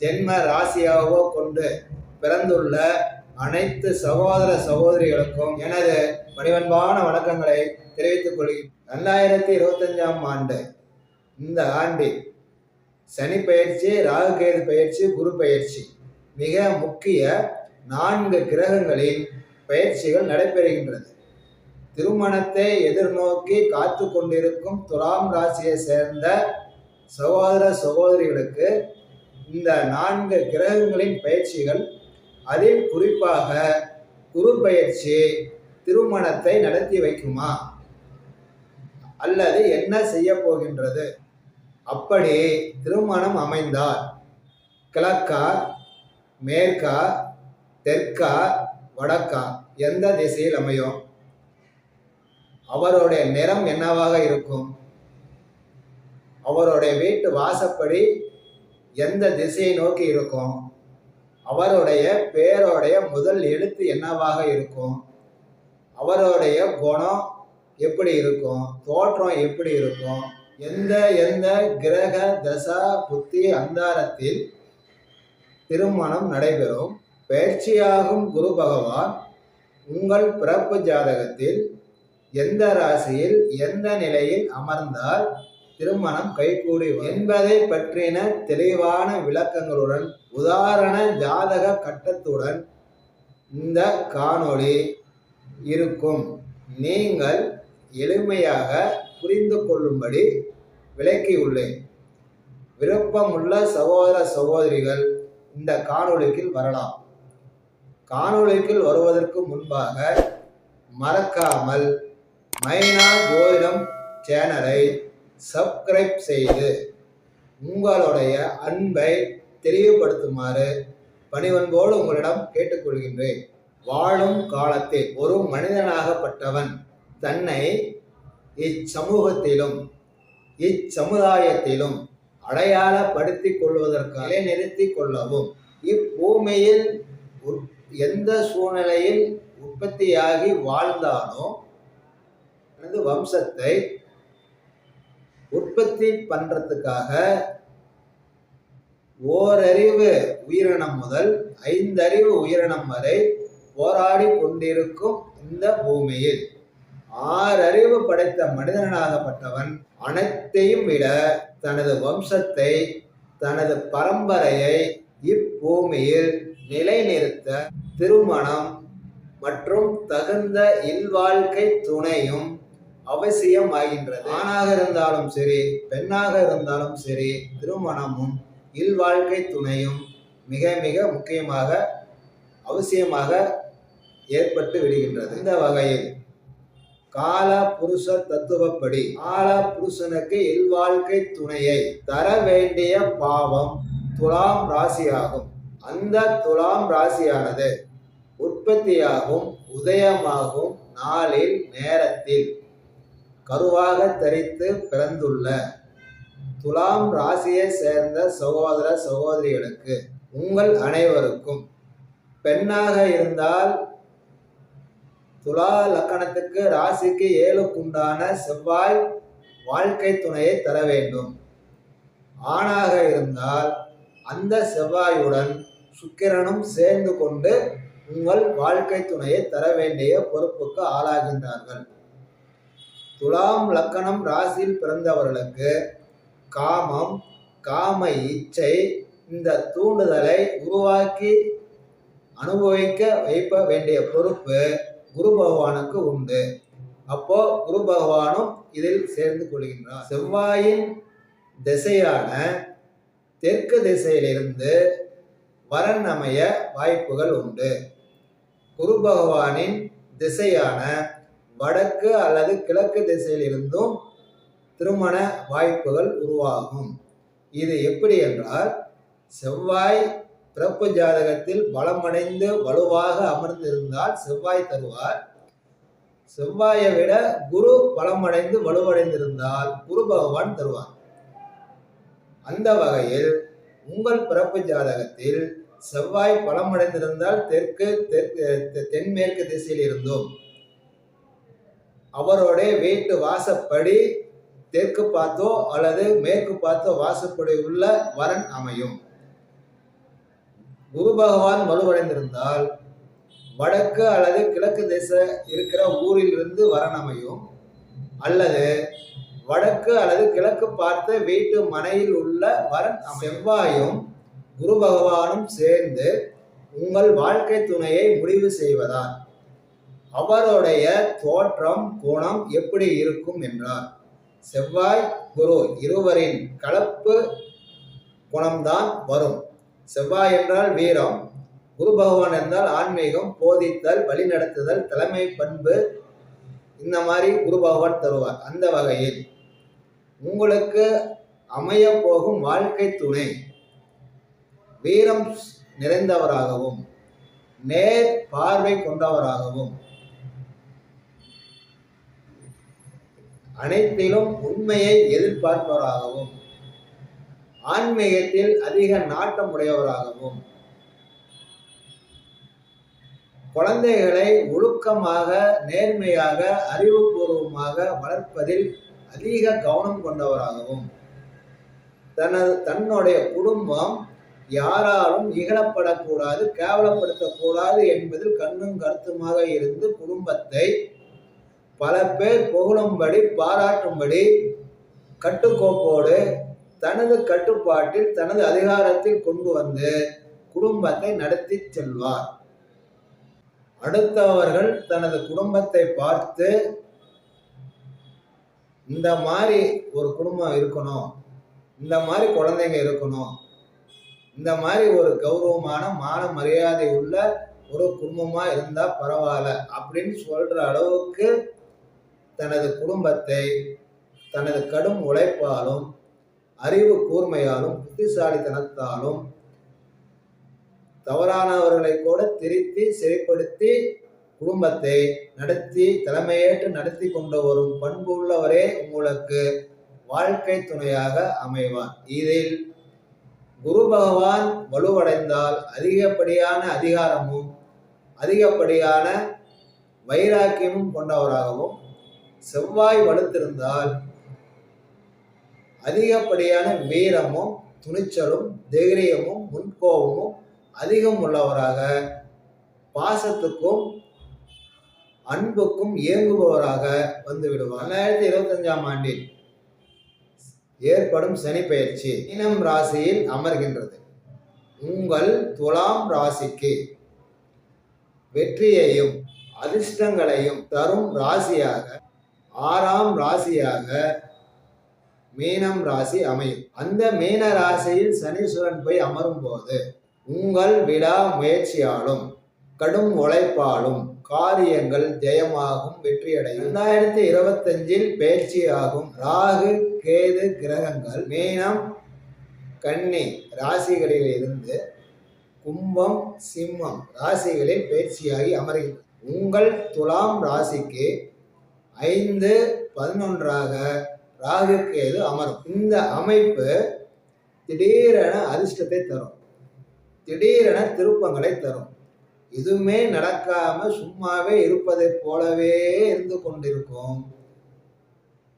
ஜென்ம ராசியாகவோ கொண்டு பிறந்துள்ள அனைத்து சகோதர சகோதரிகளுக்கும் எனது பணிவன்பான வணக்கங்களை தெரிவித்துக் கொள்கிறேன். ரெண்டாயிரத்தி இருபத்தஞ்சாம் ஆண்டு இந்த ஆண்டில் சனி பயிற்சி ராகுகேது பயிற்சி குரு பயிற்சி மிக முக்கிய நான்கு கிரகங்களின் பயிற்சிகள் நடைபெறுகின்றது. திருமணத்தை எதிர்நோக்கி காத்து கொண்டிருக்கும் துலாம் ராசியை சேர்ந்த சகோதர சகோதரிகளுக்கு இந்த நான்கு கிரகங்களின் பயிற்சிகள் அதில் குறிப்பாக குரு பயிற்சி திருமணத்தை நடத்தி வைக்குமா? அல்லது என்ன செய்ய போகின்றது? அப்படி திருமணம் அமைந்தால் கிழக்கா மேற்கா தெற்கா வடக்கா எந்த திசையில் அமையும்? அவருடைய நிறம் என்னவாக இருக்கும்? அவருடைய வீட்டு வாசப்படி எந்த திசையை நோக்கி இருக்கும்? அவருடைய பேருடைய முதல் எழுத்து என்னவாக இருக்கும்? அவருடைய குணம் எப்படி இருக்கும்? தோற்றம் எப்படி இருக்கும்? எந்த எந்த கிரக தசா புத்தி அந்தாரத்தில் திருமணம் நடைபெறும்? பயிற்சியாகும் குரு பகவான் உங்கள் பிறப்பு ஜாதகத்தில் எந்த ராசியில் எந்த நிலையில் அமர்ந்தால் திருமணம் கைகூடி என்பதை பற்றின தெளிவான விளக்கங்களுடன் உதாரண ஜாதக கட்டத்துடன் இந்த காணொளி இருக்கும். நீங்கள் எளிமையாக புரிந்து கொள்ளும்படி விளக்கியுள்ளேன் விருப்பமுள்ள சகோதர சகோதரிகள் இந்த காணொளிக்கு வரலாம். காணொளிக்கு வருவதற்கு முன்பாக மறக்காமல் மைனா ஜோதிடம் சேனலை சப்ஸ்கிரைப் செய்து உங்களுடைய அன்பை தெளிவுபடுத்துமாறு பணிவன்போடு உங்களிடம் கேட்டுக்கொள்கின்றேன். வாழும் காலத்தில் ஒரு மனிதனாகப்பட்டவன் தன்னை இச்சமூகத்திலும் இச்சமுதாயத்திலும் அடையாளப்படுத்திக் கொள்வதற்காக நிறுத்தி கொள்ளவும். இப்பூமியில் எந்த சூழ்நிலையில் உற்பத்தியாகி வாழ்ந்தாலும் எனது வம்சத்தை உற்பத்தி பண்றதுக்காக ஓரறிவு உயிரினம் முதல் ஐந்தறிவு உயிரினம் வரை போராடி கொண்டிருக்கும் இந்த பூமியில். ஆறறிவு படைத்த மனிதனாகப்பட்டவன் அனைத்தையும் விட தனது வம்சத்தை தனது பரம்பரையை இப்பூமியில் நிலைநிறுத்த திருமணம் மற்றும் தகுந்த இல்வாழ்க்கை துணையும் அவசியம் ஆகின்றது ஆணாக இருந்தாலும் சரி பெண்ணாக இருந்தாலும் சரி திருமணமும் இல்வாழ்க்கை துணையும் மிக மிக முக்கியமாக அவசியமாக ஏற்பட்டு விடுகின்றது. இந்த வகையில் கால புருஷ தத்துவப்படி கால புருஷனுக்கு இல்வாழ்க்கை துணையை தர வேண்டிய பாவம் துலாம் ராசியாகும். அந்த துலாம் ராசியானது உற்பத்தியாகும் உதயமாகும் நாளில் நேரத்தில். கருவாக தரித்து பிறந்துள்ள துலாம் ராசியை சேர்ந்த சகோதர சகோதரிகளுக்கு உங்கள் அனைவருக்கும் பெண்ணாக இருந்தால் துலா லக்கணத்துக்கு ராசிக்கு ஏழுக்குண்டான செவ்வாய் வாழ்க்கை துணையை தர வேண்டும். ஆணாக இருந்தால் அந்த செவ்வாயுடன் சுக்கிரனும் சேர்ந்து கொண்டு உங்கள் வாழ்க்கை துணையை தர வேண்டிய பொறுப்புக்கு ஆளாகின்றார்கள். துலாம் லக்கணம் ராசியில் பிறந்தவர்களுக்கு காமம் காம இச்சை இந்த தூண்டுதலை உருவாக்கி அனுபவிக்க வைப்ப வேண்டிய பொறுப்பு குரு பகவானுக்கு உண்டு. அப்போ குரு பகவானும் இதில் சேர்ந்து கொள்கின்றார். செவ்வாயின் திசையான தெற்கு திசையிலிருந்து வரன் அமைய வாய்ப்புகள் உண்டு. குரு பகவானின் திசையான வடக்கு அல்லது கிழக்கு திசையிலிருந்தும் திருமண வாய்ப்புகள் உருவாகும். இது எப்படி என்றால் செவ்வாய் பிறப்பு ஜாதகத்தில் பலமடைந்து வலுவாக அமர்ந்திருந்தால் செவ்வாய் தருவார். செவ்வாயை விட குரு பலமடைந்து வலுவடைந்திருந்தால் குரு பகவான் தருவார். அந்த வகையில் உங்கள் பிறப்பு ஜாதகத்தில் செவ்வாய் பலமடைந்திருந்தால் தெற்கு தெற்கு தெ- தென்மேற்கு திசையில் இருந்தும் அவருடைய வீட்டு வாசப்படி தெற்கு பார்த்தோ அல்லது மேற்கு பார்த்தோ வாசப்படி உள்ள வரன் அமையும். குரு பகவான் வலுவடைந்திருந்தால் வடக்கு அல்லது கிழக்கு திசை இருக்கிற ஊரில் இருந்து வரன் அமையும். அல்லது வடக்கு அல்லது கிழக்கு பார்த்த வீட்டு மனையில் உள்ள வரன் செவ்வாயும் குரு பகவானும் சேர்ந்து உங்கள் வாழ்க்கை துணையை முடிவு செய்வதால் அவருடைய தோற்றம் குணம் எப்படி இருக்கும் என்றார். செவ்வாய் குரு இருவரின் கலப்பு குணம்தான் வரும். செவ்வாய் என்றால் வீரம். குரு பகவான் என்றால் ஆன்மீகம் போதித்தல் வழிநடத்துதல் தலைமை பண்பு. இந்த மாதிரி குரு பகவான் தருவார். அந்த வகையில் உங்களுக்கு அமைய போகும் வாழ்க்கை துணை வீரம் நிறைந்தவராகவும் நேர் பார்வை கொண்டவராகவும் அனைத்திலும் உண்மையை எதிர்பார்ப்பவராகவும் ஆன்மீகத்தில் அதிக நாட்டம் உடையவராகவும் குழந்தைகளை ஒழுக்கமாக நேர்மையாக அறிவுபூர்வமாக வளர்ப்பதில் அதிக கவனம் கொண்டவராகவும் தனது தன்னுடைய குடும்பம் யாராலும் இகழப்படக்கூடாது கேவலப்படுத்தக்கூடாது என்பதில் கண்ணும் கருத்துமாக இருந்து குடும்பத்தை பல பேர் புகழும்படி பாராட்டும்படி கட்டுக்கோப்போடு தனது கட்டுப்பாட்டில் தனது அதிகாரத்தில் கொண்டு வந்து குடும்பத்தை நடத்தி செல்வார். அடுத்தவர்கள் தனது குடும்பத்தை பார்த்து இந்த மாதிரி ஒரு குடும்பம் இருக்கணும். இந்த மாதிரி குழந்தைங்க இருக்கணும். இந்த மாதிரி ஒரு கௌரவமான மான மரியாதை உள்ள ஒரு குடும்பமா இருந்தா பரவாயில்ல அப்படின்னு சொல்ற அளவுக்கு தனது குடும்பத்தை தனது கடும் உழைப்பாலும் அறிவு கூர்மையாலும் புத்திசாலித்தனத்தாலும் தவறானவர்களை கூட திருத்தி சரிப்படுத்தி குடும்பத்தை நடத்தி தலைமையேற்று நடத்தி கொண்டு வரும் பண்பு உள்ளவரே உங்களுக்கு வாழ்க்கை துணையாக அமைவார். இதில் குரு பகவான் வலுவடைந்தால் அதிகப்படியான அதிகாரமும் அதிகப்படியான வைராக்கியமும் கொண்டவராகவும் செவ்வாய் வலுத்திருந்தால் அதிகப்படியான வீரமும் துணிச்சலும் தைரியமும் முன்கோபமும் அதிகம் உள்ளவராக பாசத்துக்கும் அன்புக்கும் இயங்குபவராக வந்துவிடுவார். ரெண்டாயிரத்தி இருபத்தஞ்சாம் ஆண்டில் ஏற்படும் சனி பயிற்சி மீனம் ராசியில் அமர்கின்றது. உங்கள் துலாம் ராசிக்கு வெற்றியையும் அதிர்ஷ்டங்களையும் தரும் ராசியாக ஆறாம் ராசியாக மீனம் ராசி அமையும். அந்த மீன ராசியில் சனீஸ்வரன் போய் அமரும் போது உங்கள் விடா முயற்சியாலும் கடும் உழைப்பாலும் காரியங்கள் ஜெயமாகும் வெற்றியடையும். இரண்டாயிரத்தி இருபத்தஞ்சில் பேச்சியாகும் ராகு கேது கிரகங்கள் மீனம் கன்னி ராசிகளில் இருந்து கும்பம் சிம்மம் ராசிகளில் பயிற்சியாகி அமர்கின்றன. உங்கள் துலாம் ராசிக்கு ஐந்து பதினொன்றாக ராகு கேது அமரும். இந்த அமைப்பு திடீரென அதிர்ஷ்டத்தை தரும். திடீரென திருப்பங்களை தரும். எதுவுமே நடக்காம சும்மாவே இருப்பதைப் போலவே இருந்து கொண்டிருக்கும்.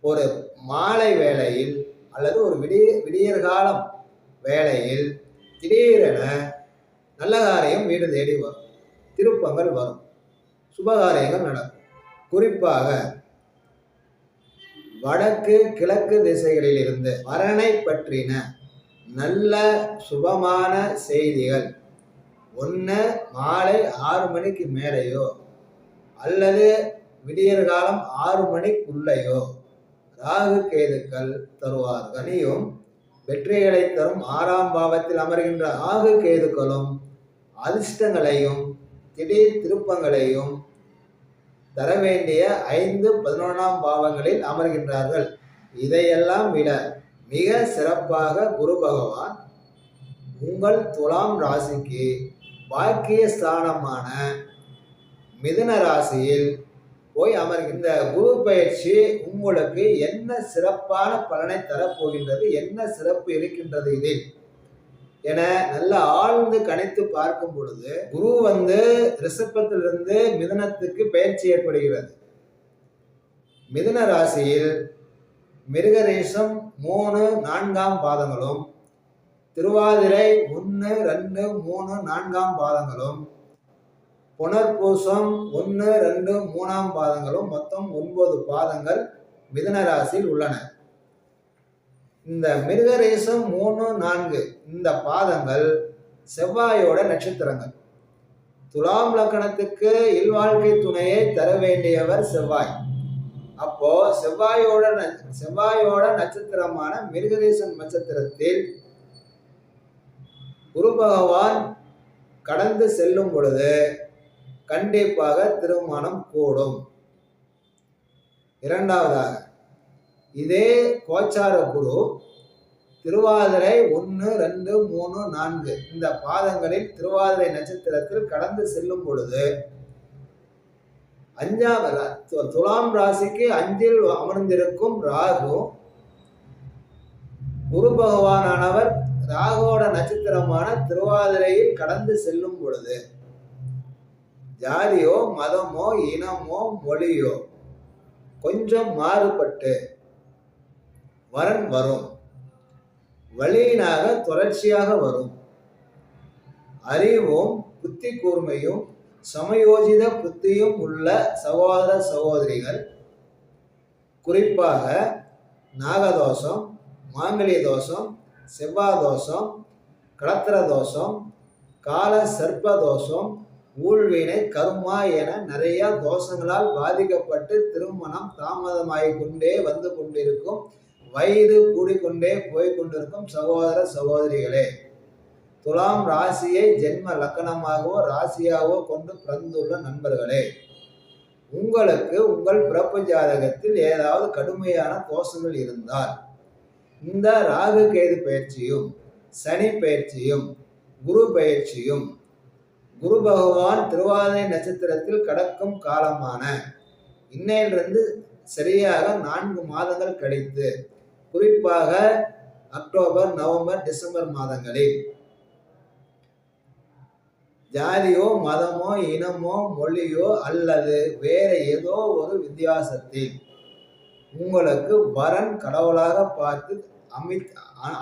ஒரு மாலை வேளையில் அல்லது ஒரு விடிய விடியற்காலம் வேளையில் திடீரென நல்ல காரியம் வீடு தேடி வரும். திருப்பங்கள் வரும். சுபகாரியங்கள் நடக்கும். குறிப்பாக வடக்கு கிழக்கு திசைகளிலிருந்து வரனை பற்றின நல்ல சுபமான செய்திகள். ஒன்று மாலை ஆறு மணிக்கு மேலேயோ அல்லது விடியற் காலம் ஆறு மணிக்குள்ளேயோ ராகு கேதுக்கள் தருவார். கனியும் வெற்றிகளை தரும் ஆறாம் பாவத்தில் அமர்கின்ற ராகு கேதுக்களும் அதிர்ஷ்டங்களையும் திடீர் திருப்பங்களையும் தர வேண்டிய ஐந்து பதினொன்றாம் பாவங்களில் அமர்கின்றார்கள். இதையெல்லாம் விட மிக சிறப்பாக குரு பகவான் உங்கள் துலாம் ராசிக்கு பாக்கிய ஸ்தானமான மிதுன ராசியில் போய் அமர்கின்ற குரு பயிற்சி உங்களுக்கு என்ன சிறப்பான பலனை தரப்போகின்றது என்ன சிறப்பு இருக்கின்றது இதில்? என நல்ல ஆழ்ந்து கணித்து பார்க்கும் பொழுது குரு வந்து ரிசப்பத்திலிருந்து மிதனத்துக்கு பயிற்சி ஏற்படுகிறது. மிதன ராசியில் மிருகரேசம் மூணு நான்காம் பாதங்களும் திருவாதிரை ஒன்று ரெண்டு மூணு நான்காம் பாதங்களும் புனர்பூசம் ஒன்று ரெண்டு மூணாம் பாதங்களும் மொத்தம் ஒன்பது பாதங்கள் மிதன ராசியில் உள்ளன. இந்த மிருகரேசம் மூணு நான்கு. இந்த பாதங்கள் செவ்வாயோட நட்சத்திரங்கள். துலாம் லக்கணத்துக்கு இல்வாழ்க்கை துணையை தர வேண்டியவர் செவ்வாய். அப்போ செவ்வாயோட ந- செவ்வாயோட நட்சத்திரமான மிருகரேசன் நட்சத்திரத்தில் குரு பகவான் கடந்து செல்லும் பொழுது கண்டிப்பாக திருமணம் கூடும். இரண்டாவதாக இதே கோச்சார குரு திருவாதிரை ஒன்று ரெண்டு மூணு நான்கு. இந்த பாதங்களில் திருவாதிரை நட்சத்திரத்தில் கடந்து செல்லும் பொழுது அஞ்சாம் துலாம் ராசிக்கு அஞ்சில் அமர்ந்திருக்கும் ராகு குரு பகவானானவர் ராகுவோட நட்சத்திரமான திருவாதிரையில் கடந்து செல்லும் பொழுது ஜாதியோ மதமோ இனமோ மொழியோ கொஞ்சம் மாறுபட்டு வரன் வரும். வழியினாக தொடர்ச்சியாக வரும். அறிவும் புத்தி கூர்மையும் சமயோஜித புத்தியும் உள்ள சகோதர சகோதரிகள் குறிப்பாக நாகதோஷம் மாங்கலிய தோஷம் செவ்வாய் தோஷம் கடத்திர தோஷம் கால சர்ப்ப தோஷம் ஊழ்வினை கர்மா என நிறைய தோஷங்களால் பாதிக்கப்பட்டு திருமணம் தாமதமாகிக் கொண்டே வந்து கொண்டிருக்கும் வயது கூடிக்கொண்டே போய்கொண்டிருக்கும் சகோதர சகோதரிகளே துலாம் ராசியை ஜென்ம லக்கணமாகவோ ராசியாகவோ கொண்டு பிறந்துள்ள நண்பர்களே உங்களுக்கு உங்கள் பிறப்பு ஜாதகத்தில் ஏதாவது கடுமையான தோஷங்கள் இருந்தால் இந்த ராகு கேது பயிற்சியும் சனி பயிற்சியும் குரு பயிற்சியும் குரு பகவான் திருவாதிரை நட்சத்திரத்தில் கடக்கும் காலமான இன்னையிலிருந்து சரியாக நான்கு மாதங்கள் கழித்து குறிப்பாக அக்டோபர் நவம்பர் டிசம்பர் மாதங்களில். ஜாதியோ மதமோ இனமோ மொழியோ அல்லது வேற ஏதோ ஒரு வித்தியாசத்தில் உங்களுக்கு வரன் கடவுளாக பார்த்து அமி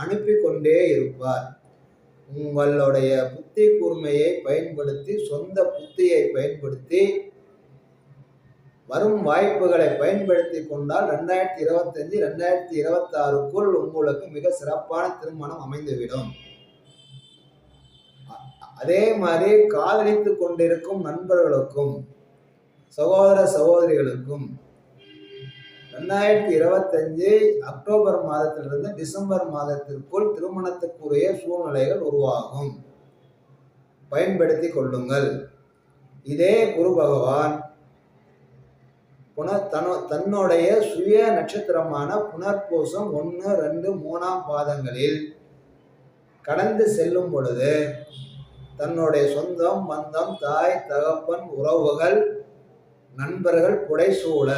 அனுப்பி கொண்டே இருப்பார். உங்களுடைய புத்தி கூர்மையை பயன்படுத்தி சொந்த புத்தியை பயன்படுத்தி வரும் வாய்ப்புகளை பயன்படுத்தி கொண்டால் ரெண்டாயிரத்தி இருபத்தஞ்சு ரெண்டாயிரத்தி இருபத்தாறுக்குள் உங்களுக்கு மிக சிறப்பான திருமணம் அமைந்துவிடும். அதே மாதிரி காதலித்து கொண்டிருக்கும் நண்பர்களுக்கும் சகோதர சகோதரிகளுக்கும் ரெண்டாயிரத்தி இருபத்தஞ்சு அக்டோபர் மாதத்திலிருந்து டிசம்பர் மாதத்திற்குள் திருமணத்துக்குரிய சூழ்நிலைகள் உருவாகும். பயன்படுத்தி கொள்ளுங்கள். இதே குரு பகவான் புன தனோ தன்னுடைய சுய நட்சத்திரமான புனர்பூசம் ஒன்று ரெண்டு மூணாம் பாதங்களில் கடந்து செல்லும் பொழுது தன்னுடைய சொந்தம் மந்தம் தாய் தகப்பன் உறவுகள் நண்பர்கள் புடைசூழ.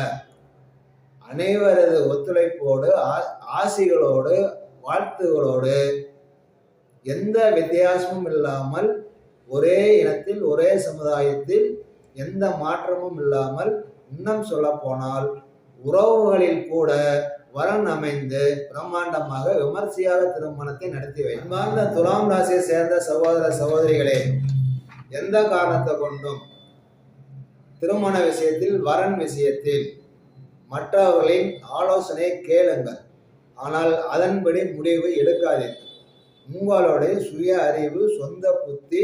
அனைவரது ஒத்துழைப்போடு ஆ- ஆசிகளோடு வாழ்த்துகளோடு எந்த வித்தியாசமும் இல்லாமல் ஒரே இனத்தில் ஒரே சமுதாயத்தில் எந்த மாற்றமும் இல்லாமல் இன்னும் சொல்ல போனால் உறவுகளில் கூட வரன் அமைந்து பிரம்மாண்டமாக விமர்சையாக திருமணத்தை நடத்தி வை. துலாம் ராசியை சேர்ந்த சகோதர சகோதரிகளே எந்த காரணத்தை கொண்டும் திருமண விஷயத்தில் வரன் விஷயத்தில் மற்றவர்களின் ஆலோசனை கேளுங்கள். ஆனால் அதன்படி முடிவு எடுக்காதீர்கள். உங்களுடைய சுய அறிவு சொந்த புத்தி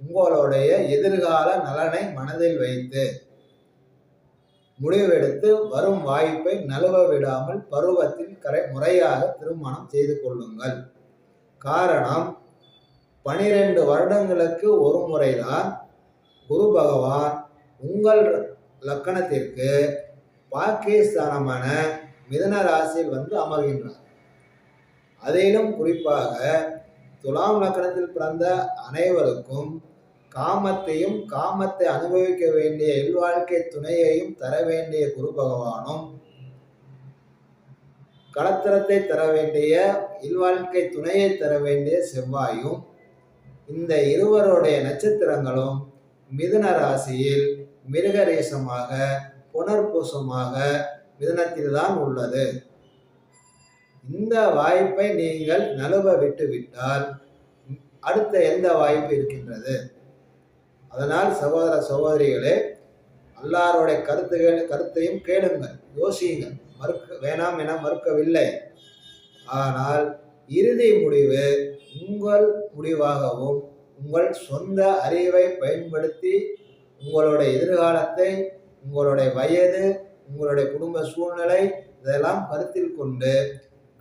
உங்களுடைய எதிர்கால நலனை மனதில் வைத்து முடிவெடுத்து வரும் வாய்ப்பை நழுவ விடாமல் பருவத்தில் கரை முறையாக திருமணம் செய்து கொள்ளுங்கள். காரணம் பனிரெண்டு வருடங்களுக்கு ஒரு முறைதான் குரு பகவான் உங்கள் லக்கணத்திற்கு பாக்கியஸ்தானமான மிதன ராசியில் வந்து அமர்கின்றார். அதிலும் குறிப்பாக துலாம் லக்கணத்தில் பிறந்த அனைவருக்கும் காமத்தையும் காமத்தை அனுபவிக்க வேண்டிய இல்வாழ்க்கை துணையையும் தர வேண்டிய குரு பகவானும். கலத்திரத்தை தர வேண்டிய இல்வாழ்க்கை துணையை தர வேண்டிய செவ்வாயும் இந்த இருவருடைய நட்சத்திரங்களும் மிதுன ராசியில் மிருகரேசமாக புனர்பூசமாக மிதுனத்தில்தான் உள்ளது. இந்த வாய்ப்பை நீங்கள் நழுவ விட்டுவிட்டால் அடுத்த எந்த வாய்ப்பு இருக்கின்றது? அதனால் சகோதர சகோதரிகளே அல்லாருடைய கருத்துகள் கருத்தையும் கேளுங்கள் யோசியுங்கள். மறுக்க வேணாம் என மறுக்கவில்லை. ஆனால் இறுதி முடிவு உங்கள் முடிவாகவும் உங்கள் சொந்த அறிவை பயன்படுத்தி உங்களுடைய எதிர்காலத்தை உங்களுடைய வயது உங்களுடைய குடும்ப சூழ்நிலை இதெல்லாம் கருத்தில் கொண்டு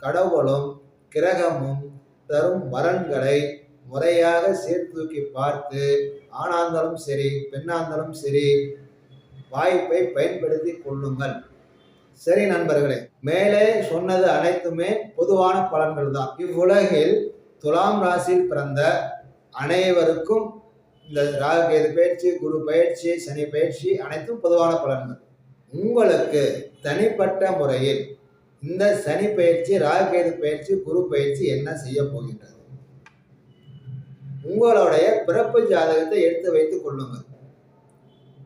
கடவுளும் கிரகமும் தரும் வரன்களை முறையாக சீர்தூக்கி பார்த்து ஆணாந்தாலும் சரி பெண்ணாந்தாலும் சரி வாய்ப்பை பயன்படுத்தி கொள்ளுங்கள். சரி நண்பர்களே மேலே சொன்னது அனைத்துமே பொதுவான பலன்கள் தான் இவ்வுலகில் துலாம் ராசியில் பிறந்த அனைவருக்கும் இந்த ராகு பயிற்சி குரு பயிற்சி சனி பயிற்சி அனைத்தும் பொதுவான பலன்கள். உங்களுக்கு தனிப்பட்ட முறையில் இந்த சனி பயிற்சி ராகு பயிற்சி குரு பயிற்சி என்ன செய்ய போகின்றது? உங்களுடைய பிறப்பு ஜாதகத்தை எடுத்து வைத்துக் கொள்ளுங்கள்.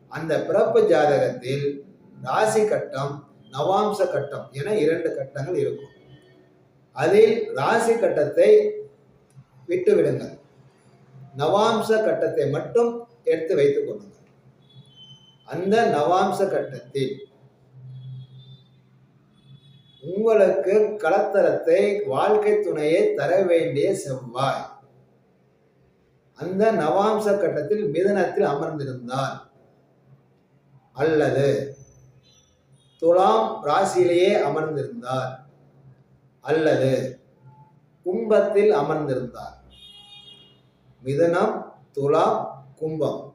அந்த பிறப்பு ஜாதகத்தில் ராசி கட்டம் நவாம்ச கட்டம் என இரண்டு கட்டங்கள் இருக்கும். அதில் ராசி கட்டத்தை விட்டு விடுங்கள். நவாம்ச கட்டத்தை மட்டும் எடுத்து வைத்துக் கொள்ளுங்கள். அந்த நவாம்ச கட்டத்தில் உங்களுக்கு கலத்தரத்தை வாழ்க்கை துணையை தர வேண்டிய செவ்வாய். அந்த நவாம்ச கட்டத்தில் மிதனத்தில் அமர்ந்திருந்தார். அல்லது துலாம் ராசியிலேயே அமர்ந்திருந்தார். அல்லது கும்பத்தில் அமர்ந்திருந்தார். மிதனம் துலாம் கும்பம்.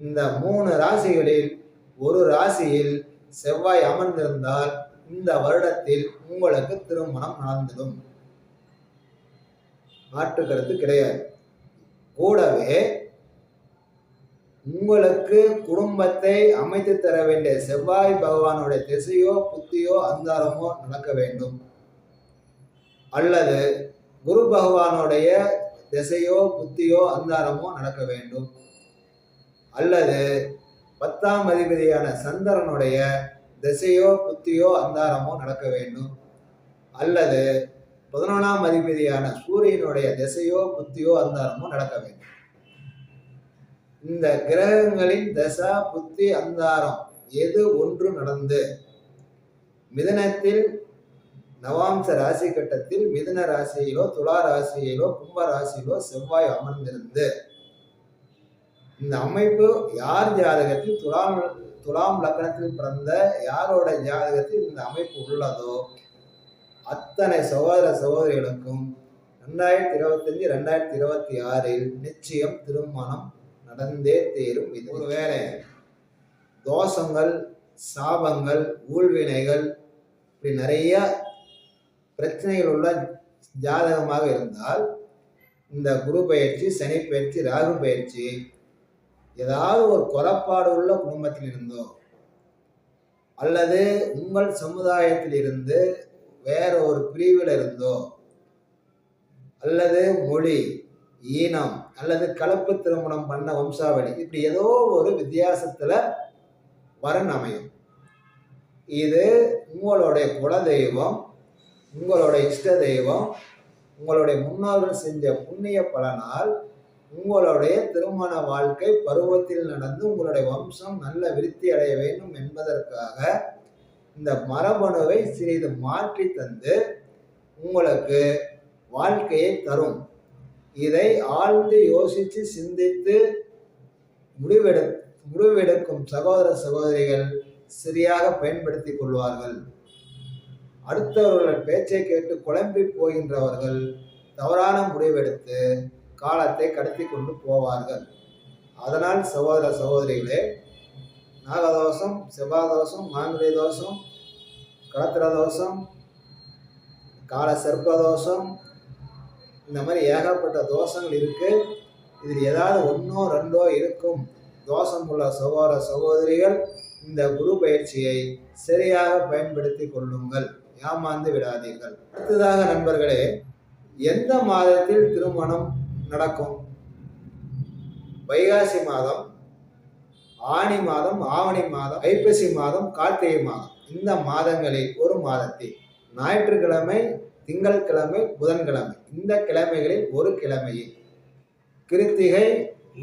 இந்த மூணு ராசிகளில் ஒரு ராசியில் செவ்வாய் அமர்ந்திருந்தால் இந்த வருடத்தில் உங்களுக்கு திருமணம் நடந்துடும். மாற்று கருத்து கிடையாது. கூடவே உங்களுக்கு குடும்பத்தை அமைத்து தர வேண்டிய செவ்வாய் பகவானுடைய திசையோ புத்தியோ அந்தாரமோ நடக்க வேண்டும். அல்லது குரு பகவானுடைய திசையோ புத்தியோ அந்தாரமோ நடக்க வேண்டும். அல்லது பத்தாம் அதிபதியான சந்திரனுடைய திசையோ புத்தியோ அந்தாரமோ நடக்க வேண்டும். அல்லது பதினொன்றாம் அதிபதியான சூரியனுடைய திசையோ புத்தியோ அந்தாரமோ நடக்க வேண்டும். இந்த கிரகங்களின் தசா புத்தி அந்தாரம் எது ஒன்று நடந்து? மிதனத்தில் நவாம்ச ராசி கட்டத்தில் மிதன ராசியிலோ துலா ராசியிலோ கும்ப ராசியிலோ செவ்வாய் அமர்ந்திருந்து இந்த அமைப்பு யார் ஜாதகத்தில் துலாம் துலாம் லக்னத்தில் பிறந்த யாரோட ஜாதகத்தில் இந்த அமைப்பு உள்ளதோ? அத்தனை சகோதர சகோதரிகளுக்கும் ரெண்டாயிரத்தி இருபத்தஞ்சு ரெண்டாயிரத்தி இருபத்தி ஆறில் நிச்சயம் திருமணம் நடந்தே தேரும். இது ஒரு வேலை தோஷங்கள் சாபங்கள் ஊழ்வினைகள் இப்படி நிறைய பிரச்சனைகள் உள்ள ஜாதகமாக இருந்தால் இந்த குரு பயிற்சி சனி பயிற்சி ராகு பயிற்சி ஏதாவது ஒரு குறப்பாடு உள்ள குடும்பத்தில் இருந்தோ அல்லது உங்கள் சமுதாயத்தில் இருந்து வேற ஒரு பிரிவில் இருந்தோ அல்லது மொழி ஈனம் அல்லது கலப்பு திருமணம் பண்ண வம்சாவளி இப்படி ஏதோ ஒரு வித்தியாசத்தில் வரன் அமையும். இது உங்களுடைய குலதெய்வம் உங்களுடைய இஷ்ட தெய்வம் உங்களுடைய முன்னோர்கள் செஞ்ச புண்ணிய பலனால் உங்களுடைய திருமண வாழ்க்கை பருவத்தில் நடந்து உங்களுடைய வம்சம் நல்ல விருத்தி அடைய வேண்டும் என்பதற்காக இந்த மரபணுவை சிறிது மாற்றி தந்து உங்களுக்கு வாழ்க்கையை தரும். இதை ஆழ்ந்து யோசித்து சிந்தித்து முடிவெடு முடிவெடுக்கும் சகோதர சகோதரிகள் சரியாக பயன்படுத்தி கொள்வார்கள். அடுத்தவர்கள் பேச்சை கேட்டு குழம்பி போகின்றவர்கள் தவறான முடிவெடுத்து காலத்தை கடத்தி கொண்டு போவார்கள். அதனால் சகோதர சகோதரிகளே நாகதோஷம் செவ்வாதோஷம் மாங்குடி தோஷம் களத்திர தோஷம் கால சர்ப்பதோஷம் இந்த மாதிரி ஏகப்பட்ட தோஷங்கள் இருக்குது இதில் ஏதாவது ஒன்றோ ரெண்டோ இருக்கும். தோஷம் உள்ள சகோதர சகோதரிகள் இந்த குரு பயிற்சியை சரியாக பயன்படுத்தி கொள்ளுங்கள். ஏமாந்து விடாதீர்கள். அடுத்ததாக நண்பர்களே எந்த மாதத்தில் திருமணம் நடக்கும்? வைகாசி மாதம் ஆணி மாதம் ஆவணி மாதம் ஐப்பசி மாதம் கார்த்திகை மாதம். இந்த மாதங்களில் ஒரு மாதத்தில் ஞாயிற்றுக்கிழமை திங்கட்கிழமை புதன்கிழமை. இந்த கிழமைகளில் ஒரு கிழமையில் கிருத்திகை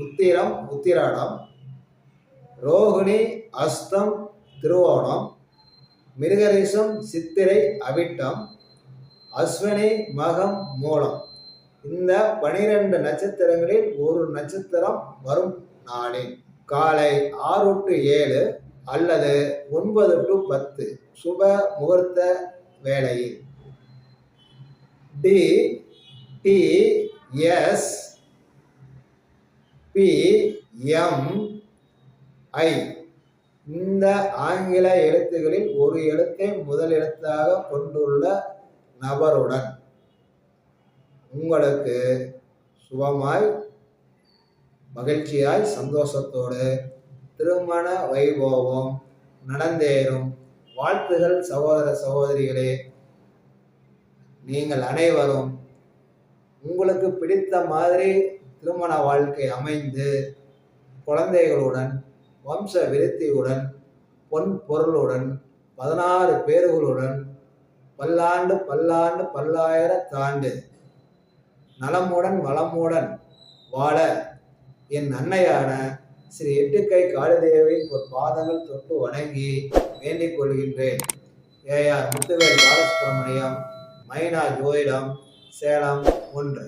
உத்திரம் உத்திராடம் ரோகிணி அஸ்தம் திருவோணம் மிருகரேசம் சித்திரை அவிட்டம் அஸ்வினி மகம் மூலம். இந்த பனிரெண்டு நட்சத்திரங்களில் ஒரு நட்சத்திரம் வரும் நாளில் காலை ஆறு டு ஏழு அல்லது ஒன்பது டு பத்து சுப முகூர்த்த வேளையில். D D S P M I இந்த ஆங்கில எழுத்துகளில் ஒரு எழுத்தை முதல் எழுத்தாக கொண்டுள்ள நபருடன் உங்களுக்கு சுபமாய் மகிழ்ச்சியாய் சந்தோஷத்தோடு திருமண வைபவம் நடந்தேறும். வாழ்த்துகள் சகோதர சகோதரிகளே நீங்கள் அனைவரும். உங்களுக்கு பிடித்த மாதிரி திருமண வாழ்க்கை அமைந்து குழந்தைகளுடன் வம்ச விருத்தியுடன் பொன் பொருளுடன் பதினாறு பேர்களுடன் பல்லாண்டு பல்லாண்டு பல்லாயிரத்தாண்டு நலமுடன் வளமுடன் வாழ என் அன்னையான ஸ்ரீ எட்டுக்கை காளிதேவின் ஒரு பாதங்கள் தொட்டு வணங்கி வேண்டிக் கொள்கின்றேன். ஏஆர் முத்துவேல் பாலசுப்ரமணியம் மைனா ஜோயிடம் சேலம் ஒன்று.